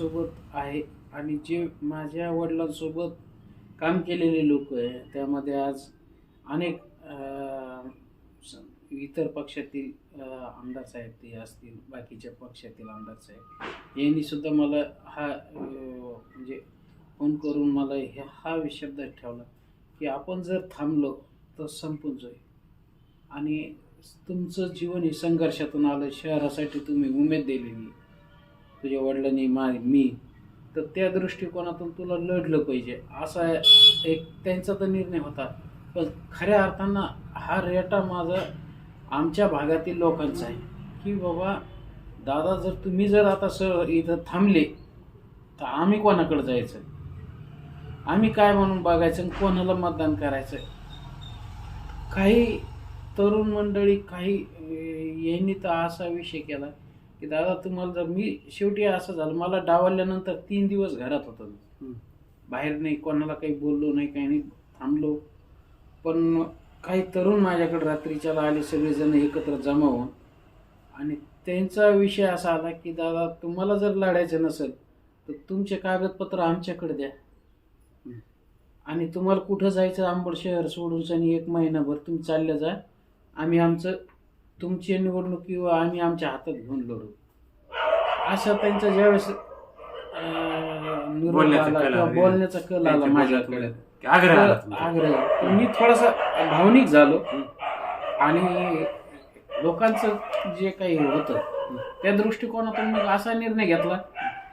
सोबत आहे आणि जे माझ्या वडिलांसोबत काम केलेले लोक आहे त्यामध्ये आज अनेक इतर पक्षातील आमदार साहेब ते असतील बाकीच्या पक्षातील आमदार साहेब यांनी सुद्धा मला हा म्हणजे फोन करून मला हा शब्द ठेवला. की आपण जर थांबलो तर संपून जाईल. आणि तुमचं जीवन हे संघर्षातून आलं शहरासाठी तुम्ही उमेद दिलेली. तुझ्या वडिलांनी मा मी. तर त्या दृष्टिकोनातून तुला लढलं पाहिजे. असा एक त्यांचा तर निर्णय होता. पण खऱ्या अर्थानं हा रेटा माझा आमच्या भागातील लोकांचा आहे. की बाबा दादा जर तुम्ही जर आता सर इथं थांबले तर आम्ही कोणाकडे जायचं? आम्ही काय म्हणून बघायचं आणि कोणाला मतदान करायचं काही तरुण मंडळी काही यांनी तर असा विषय केला की दादा तुम्हाला जर मी शेवटी असं झालं मला डावलल्यानंतर तीन दिवस घरात होतो. बाहेर नाही कोणाला काही बोललो नाही काही नाही थांबलो पण काही तरुण माझ्याकडे रात्रीच्याला आले सगळेजण एकत्र जमा होऊन आणि त्यांचा विषय असा आला की दादा तुम्हाला जर लढायचं नसेल तर तुमचे कागदपत्र आमच्याकडे द्या. आणि तुम्हाला कुठं जायचं आंबड शहर सोडून आणि एक महिनाभर तुम्ही चालले जा. आम्ही आमचं तुमची निवडणूक किंवा आम्ही आमच्या हातात घेऊन लढू. असा त्यांचा ज्यावेळेस बोलण्याचा कल आला. माझ्याकडे आग्रह मी थोडासा भावनिक झालो. आणि लोकांचं जे काही होतं त्या दृष्टिकोनातून मी असा निर्णय घेतला.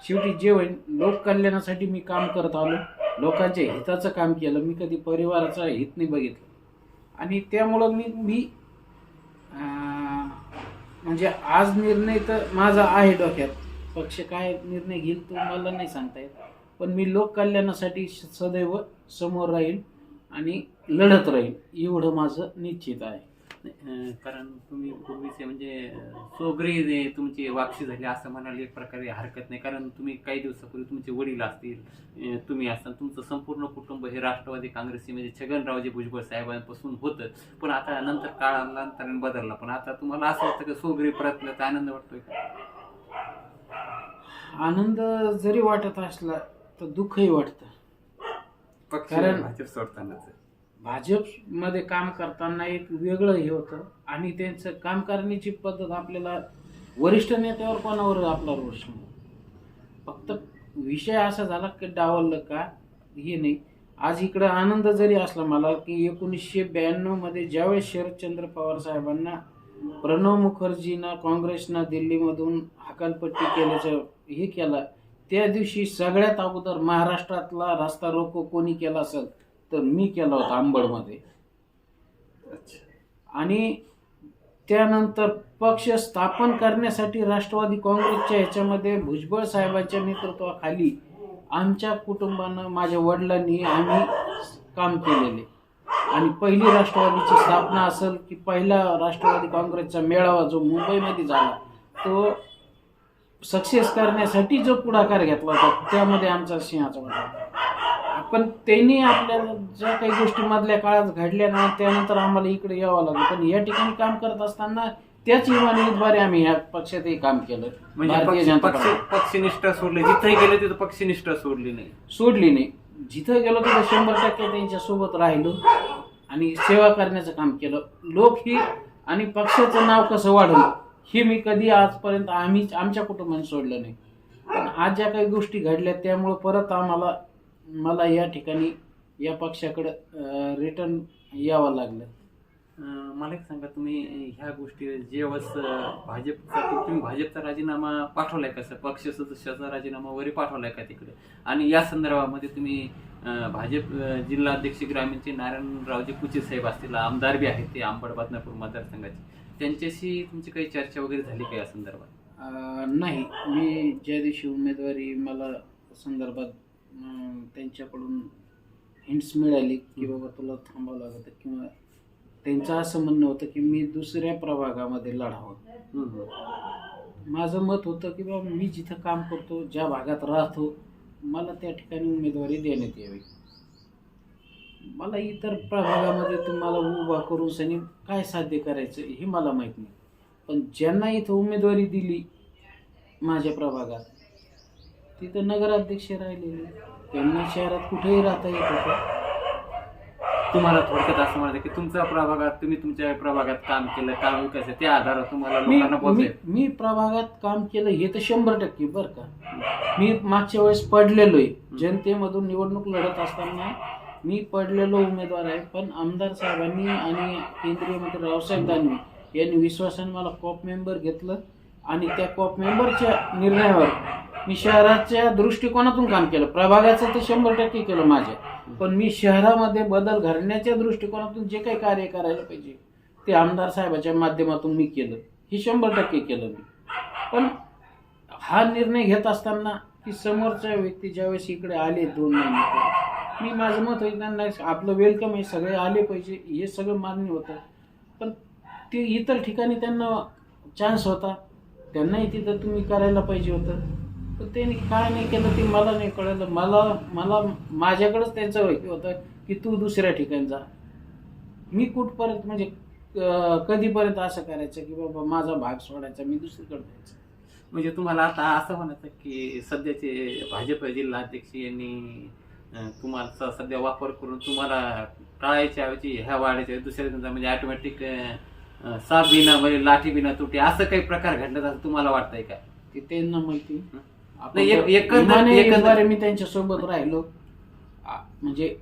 शेवटी जे होईल लोक कल्याणासाठी मी काम करत आलो. लोकांच्या हिताचं काम केलं. मी कधी परिवाराचं हित नाही बघितलं. आणि त्यामुळं मी मी म्हणजे आज निर्णय तर माझा आहे डोक्यात. पक्ष काय निर्णय घेईल तो मला नाही सांगता येत. पण मी लोक कल्याणासाठी सदैव समोर राहील आणि लढत राहील एवढं माझं निश्चित आहे. कारण तुम्ही पूर्वीचे म्हणजे सोगरी जे तुमची वापसी झाली असं म्हणायला एक प्रकारे हरकत नाही. कारण तुम्ही काही दिवसापूर्वी तुमचे वडील असतील अं, तुम्ही असताल तुमचं संपूर्ण कुटुंब हे राष्ट्रवादी काँग्रेसचे म्हणजे छगनरावजी भुजबळ साहेबांपासून होतं. पण आता नंतर काळांतराने बदलला. पण आता तुम्हाला असं वाटतं की सोगरी परतल्याचा आनंद वाटतोय का? आनंद जरी वाटत असला तर दुःखही वाटतं. पक्ष कारण- भाजप सोडतानाच. भाजपमध्ये काम करताना एक वेगळं हे होतं. आणि त्यांचं काम करण्याची पद्धत आपल्याला वरिष्ठ नेत्यावर कोणावर आपला रोष फक्त विषय असा झाला की डावललं का हे नाही. आज इकडं आनंद जरी असला मला की एकोणीसशे ब्याण्णवमध्ये ज्यावेळेस शरदचंद्र पवार साहेबांना प्रणव मुखर्जीनं काँग्रेसनं दिल्लीमधून हकालपट्टी केल्याचं हे केलं त्या दिवशी सगळ्यात अगोदर महाराष्ट्रातला रस्ता रोको कोणी केला असेल? तर मी केला होता आंबडमध्ये अच्छा. आणि त्यानंतर पक्ष स्थापन करण्यासाठी राष्ट्रवादी काँग्रेसच्या ह्याच्यामध्ये भुजबळ साहेबांच्या नेतृत्वाखाली आमच्या कुटुंबानं माझ्या वडिलांनी आम्ही काम केलेले. आणि पहिली राष्ट्रवादीची स्थापना असेल की पहिला राष्ट्रवादी काँग्रेसचा मेळावा जो मुंबईमध्ये झाला तो सक्सेस करण्यासाठी जो पुढाकार घेतला होता त्यामध्ये आमचा सिंहाचा वाटा होता. पण त्यांनी आपल्याला ज्या काही गोष्टी मधल्या काळात घडल्या ना त्यानंतर आम्हाला इकडे यावं लागलं. पण या ठिकाणी काम करत असताना त्याच इमानीद्वारे आम्ही या पक्षातही काम केलं. म्हणजे भारतीय पक्ष जनता पक्ष पार्टी. पक्षनिष्ठा सोडली. जिथेही गेले तिथं पक्षनिष्ठा सोडली नाही. सोडली नाही. जिथं गेलो तिथं शंभर टक्के त्यांच्यासोबत राहिलो आणि सेवा करण्याचं काम केलं. लोक ही आणि पक्षाचं नाव कसं वाढवलं हे मी कधी आजपर्यंत आम्ही आमच्या कुटुंबाने सोडलं नाही. पण आज ज्या काही गोष्टी घडल्या त्यामुळं परत आम्हाला मला या ठिकाणी या पक्षाकडं रिटर्न यावं लागलं. मला एक सांगा तुम्ही ह्या गोष्टी जेव्हाच भाजपचा तुम्ही भाजपचा राजीनामा पाठवलाय का सर? पक्ष सदस्याचा राजीनामा वगैरे पाठवलाय का तिकडे? आणि या संदर्भामध्ये तुम्ही भाजप अं, जिल्हा अध्यक्ष ग्रामीणचे नारायणरावजी कुचे साहेब असतील आमदार बी आहेत ते अंबड बदनापूर मतदारसंघाचे. त्यांच्याशी तुमची काही चर्चा वगैरे झाली का या संदर्भात? नाही. मी ज्या दिवशी उमेदवारी मला संदर्भात त्यांच्याकडून हिंट्स मिळाली की बाबा तुला थांबावं लागतं किंवा त्यांचं असं म्हणणं होतं की मी दुसऱ्या प्रभागामध्ये लढावं. माझं मत होतं की बाबा मी जिथं काम करतो ज्या भागात राहतो मला त्या ठिकाणी उमेदवारी देण्यात यावी. मला इतर प्रभागामध्ये तुम्हाला उभा करून सनी काय साध्य करायचं हे मला माहीत नाही. पण ज्यांना इथं उमेदवारी दिली माझ्या प्रभागात तिथं नगराध्यक्ष राहिलेले. त्यांना शहरात कुठेही राहता येत होतं तुम्हाला थोडक्यात असं म्हणायचं की तुमच्या प्रभागात तुम्ही तुमच्या प्रभागात काम केलं काम विकास आहे, त्या आधारावर तुम्हाला मी लोकांना मी मी प्रभागात काम केलं हे तर शंभर टक्के बरं का. मी मागच्या वेळेस पडलेलो आहे जनतेमधून निवडणूक लढत असताना मी पडलेलो उमेदवार आहे पण आमदार साहेबांनी आणि केंद्रीय मंत्री रावसाहेब दानवे यांनी विश्वासाने मला कॉप मेंबर घेतलं आणि त्या कॉप मेंबरच्या निर्णयावर मी शहराच्या दृष्टिकोनातून काम केलं. प्रभागाचं तर शंभर टक्के केलं माझ्या. पण मी शहरामध्ये बदल घडण्याच्या दृष्टिकोनातून जे काही कार्य करायला पाहिजे ते आमदार साहेबाच्या माध्यमातून मी केलं. हे शंभर टक्के केलं मी. पण हा निर्णय घेत असताना की समोरच्या व्यक्ती ज्यावेळेस इकडे आले दोन महिने मी माझं मत होईल त्यांना आपलं वेलकम आहे सगळे आले पाहिजे हे सगळं मान्य होतं. पण ते इतर ठिकाणी त्यांना चान्स होता. त्यांनाही तिथं तुम्ही करायला पाहिजे होतं. तर त्यांनी काय नाही केलं ते मला नाही कळलं. मला मला माझ्याकडेच त्यांचं हे होतं की तू दुसऱ्या ठिकाणी जा. मी कुठपर्यंत म्हणजे कधीपर्यंत असं करायचं की बाबा माझा भाग सोडायचा मी दुसरीकडे जायचं? म्हणजे तुम्हाला आता असं म्हणायचं की सध्याचे भाजप जिल्हाध्यक्ष यांनी तुम्हाला सध्या वापर करून तुम्हाला टाळायच्या ऐवजी ह्या वाढायच्या दुसऱ्या म्हणजे ऑटोमॅटिक साप बिना म्हणजे लाठी बिना तुटी असं काही प्रकार घडला असं तुम्हाला वाटतंय का? ते त्यांना माहिती. नाही, एक- एकंदर- मी त्यांच्यासोबत राहिलो. आ, म्हणजे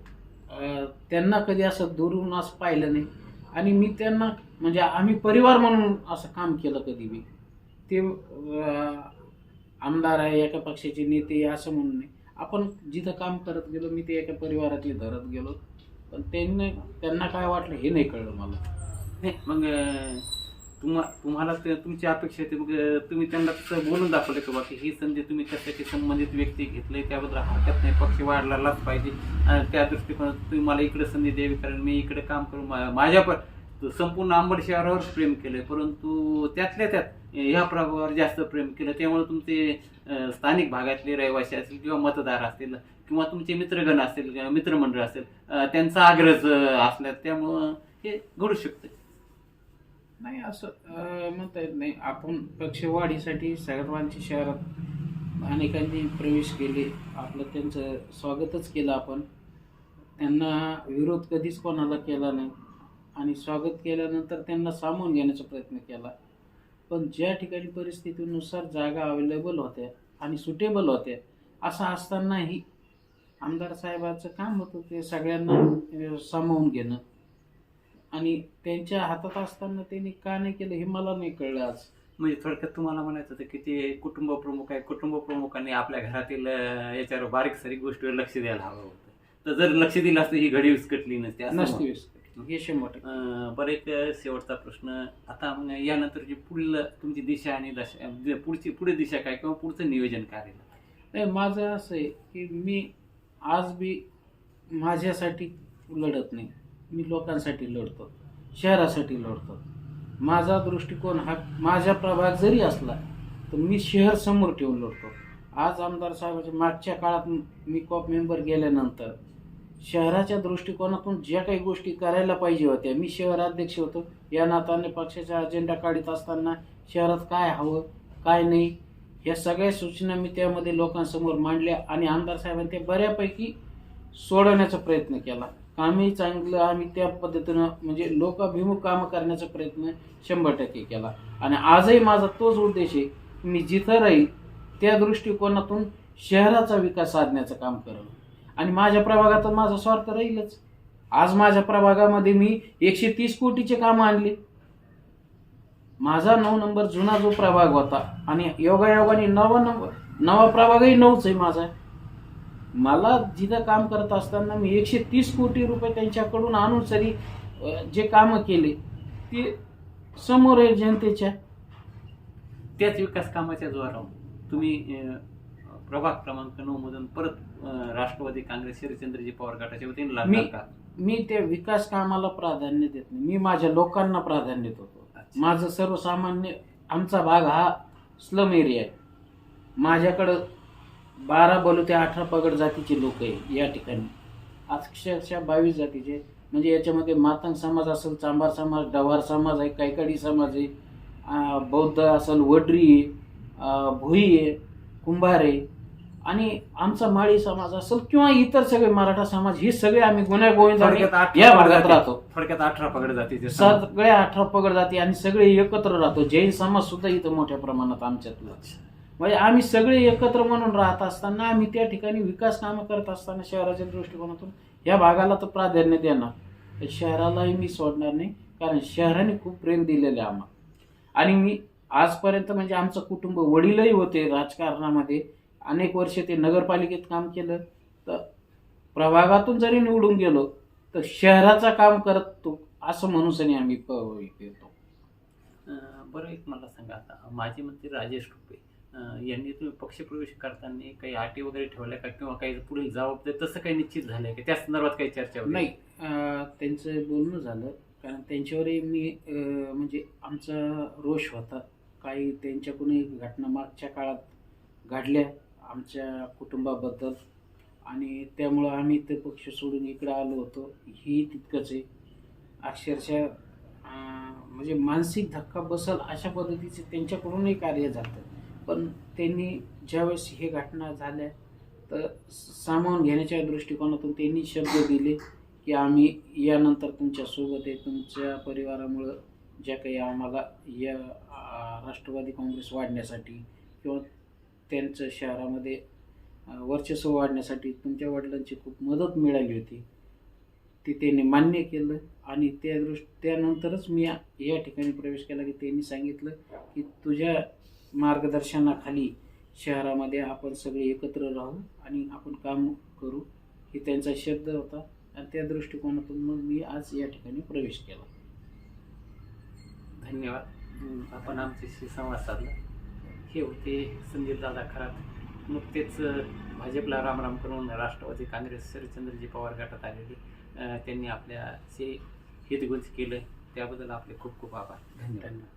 अं, त्यांना कधी असं दुरून असं पाहिलं नाही. आणि मी त्यांना म्हणजे आम्ही परिवार म्हणून असं काम केलं कधी बी. ते अं, आमदार आहे एका पक्षाचे नेते आहे असं म्हणून नाही. आपण जिथं काम करत गेलो मी ते एका परिवारातले धरत गेलो. पण त्यांनी त्यांना काय वाटलं हे नाही कळलं मला. नाही मग अं, तुम्हा तुम्हाला ते तुमची अपेक्षा आहे ते मग तुम्ही त्यांना तसं बोलून दाखवलं की बाकी ही संधी तुम्ही कशाची संबंधित व्यक्ती घेतली? त्याबद्दल हरकत नाही. पक्ष वाढलाच पाहिजे. आणि त्या दृष्टिकोनात तुम्ही मला इकडे संधी द्यावी कारण मी इकडे काम करून मा- माझ्या पण संपूर्ण आंबड शहरावर प्रेम केलंय. परंतु त्यातल्या त्यात ह्या प्रभावावर जास्त प्रेम केलं. त्यामुळे तुमचे स्थानिक भागातले रहिवासी असतील किंवा मतदार असतील किंवा तुमचे मित्रगण असतील किंवा मित्रमंडळ असेल त्यांचा आग्रह असल्या त्यामुळं हे घडू शकतं नाही असं म्हणता येत नाही. आपण पक्षवाढीसाठी सर्वांची शहरात अनेकांनी प्रवेश केले. आपलं त्यांचं स्वागतच केलं आपण. त्यांना विरोध कधीच कोणाला केला नाही. आणि स्वागत केल्यानंतर त्यांना सामावून घेण्याचा प्रयत्न केला. पण ज्या ठिकाणी परिस्थितीनुसार जागा अवेलेबल होत्या आणि सुटेबल होत्या असं असतानाही आमदार साहेबाचं काम होतं ते सगळ्यांना सामावून घेणं. आणि त्यांच्या हातात असताना त्यांनी का नाही केलं हे मला नाही कळलं आज म्हणजे थोडक्यात तुम्हाला म्हणायचं होतं की ते कुटुंब प्रमुख आहे कुटुंब प्रमुखांनी आपल्या घरातील याच्यावर बारीक सारीक गोष्टीवर लक्ष द्यायला हवं होतं तर जर लक्ष दिलं असतं ही घडी विस्कटली नसते नसती. विस्कटली. हे शंभर बरं एक शेवटचा प्रश्न आता मग यानंतरची पुढील तुमची दिशा आणि दशा जे पुढची पुढे दिशा काय किंवा पुढचं नियोजन काय? नाही माझं असं आहे की मी आज बी माझ्यासाठी लढत नाही मी लोकांसाठी लढतो शहरासाठी लढतो. माझा दृष्टिकोन हा माझा प्रभाग जरी असला तर मी शहर समोर ठेवून लढतो. आज आमदार साहेबांच्या मागच्या काळात मी कॉप मेंबर गेल्यानंतर शहराच्या दृष्टिकोनातून ज्या काही गोष्टी करायला पाहिजे होत्या मी शहराध्यक्ष होतो. या नाताने पक्षाचा अजेंडा काढत असताना शहरात काय हवं काय नाही या सगळ्या सूचना मी त्यामध्ये लोकांसमोर मांडल्या आणि आमदार साहेबांनी ते बऱ्यापैकी सोडवण्याचा प्रयत्न केला. आम्ही चांगलं आम्ही त्या पद्धतीनं म्हणजे लोकाभिमुख कामं करण्याचा प्रयत्न शंभर टक्के केला. आणि आजही माझा तोच उद्देश आहे मी जिथं राहील त्या दृष्टिकोनातून शहराचा विकास साधण्याचं काम करणं. आणि माझ्या प्रभागात माझा स्वार्थ राहीलच. आज माझ्या प्रभागामध्ये मी एकशे तीस कोटीचे कामं आणले. माझा नऊ नंबर जुना जो प्रभाग होता आणि योगायोगाने नवा नंबर नवा प्रभागही नऊच आहे माझा. मला जिथं काम करत असताना मी एकशे तीस कोटी रुपये त्यांच्याकडून आणून सरी जे कामं केले ते समोर आहे जनतेच्या. त्याच विकास कामाच्या जोरावर. तुम्ही प्रभाग क्रमांक नऊ मधून परत राष्ट्रवादी काँग्रेस शरदचंद्रजी पवार गटाच्या वतीने लागणार मी- का मी त्या विकास कामाला प्राधान्य देत नाही. मी माझ्या लोकांना प्राधान्य देतो. माझं सर्वसामान्य आमचा भाग हा स्लम एरिया आहे. माझ्याकडं बारा बलू ते अठरा पगड जातीचे लोक आहे या ठिकाणी. अक्षरशः बावीस जातीचे. म्हणजे याच्यामध्ये मातंग समाज असेल चांभार समाज डवार समाज आहे कैकाडी समाज आहे बौद्ध असेल वडरी आहे भुई आहे कुंभार आहे. आणि आमचा माळी समाज असेल किंवा इतर सगळे मराठा समाज हे सगळे आम्ही गुन्हा अठरा या भागात जाती. राहतो. थोडक्यात अठरा पगड जातीचे समाज. सगळे अठरा पगड जाती आणि सगळे एकत्र राहतो. जैन समाज सुद्धा इथं मोठ्या प्रमाणात आमच्यातलं. म्हणजे आम्ही सगळे एकत्र म्हणून राहत असताना आम्ही त्या ठिकाणी विकास कामं करत असताना शहराच्या दृष्टिकोनातून या भागाला तर प्राधान्य देणार. तर शहरालाही मी सोडणार नाही कारण शहराने खूप प्रेम दिलेलं आहे आम्हाला. आणि मी आजपर्यंत म्हणजे आमचं कुटुंब वडीलही होते राजकारणामध्ये. अनेक वर्ष ते नगरपालिकेत काम केलं. तर प्रभागातून जरी निवडून गेलो तर शहराचा काम करतो असं म्हणून आम्ही प- येतो बरं एक मला सांगा आता. माजी मंत्री राजेश टोपे यांनी तुम्ही पक्षप्रवेश करताना काही अटी वगैरे ठेवल्या का? किंवा काही पुढील जबाबदारी तसं काही निश्चित झालंय का? त्या संदर्भात काही चर्चा नाही. त्यांचं बोलणं झालं. कारण त्यांच्यावरही मी म्हणजे आमचा रोष होता. काही त्यांच्याकडूनही घटना मागच्या काळात घडल्या आमच्या कुटुंबाबद्दल. आणि त्यामुळं आम्ही ते पक्ष सोडून इकडे आलो होतो. ही तितकंच आहे. अक्षरशः म्हणजे मानसिक धक्का बसल अशा पद्धतीचे त्यांच्याकडूनही कार्य झालं. पण त्यांनी ज्यावेळेस हे घटना झाल्या तर सामावून घेण्याच्या दृष्टिकोनातून त्यांनी शब्द दिले की आम्ही यानंतर तुमच्यासोबत आहे तुमच्या परिवारामुळं ज्या काही आम्हाला या राष्ट्रवादी काँग्रेस वाढण्यासाठी किंवा त्यांचं शहरामध्ये वर्चस्व वाढण्यासाठी तुमच्या वडिलांची खूप मदत मिळाली होती. ती त्यांनी मान्य केलं आणि त्या दृष्ट त्यानंतरच मी या ठिकाणी प्रवेश केला की त्यांनी सांगितलं की तुझ्या मार्गदर्शनाखाली शहरामध्ये आपण सगळे एकत्र राहू आणि आपण काम करू ही त्यांचा शब्द होता. आणि त्या दृष्टिकोनातून मग मी आज या ठिकाणी प्रवेश केला. धन्यवाद. आपण आमच्याशी संवाद साधला. हे होते संदीप दादा खरात. नुकतेच भाजपला रामराम करून राष्ट्रवादी काँग्रेस शरदचंद्रजी पवार गटात आलेले. त्यांनी आपल्या जे हितगुंज केलं त्याबद्दल आपले खूप खूप आभार. धन्यवाद.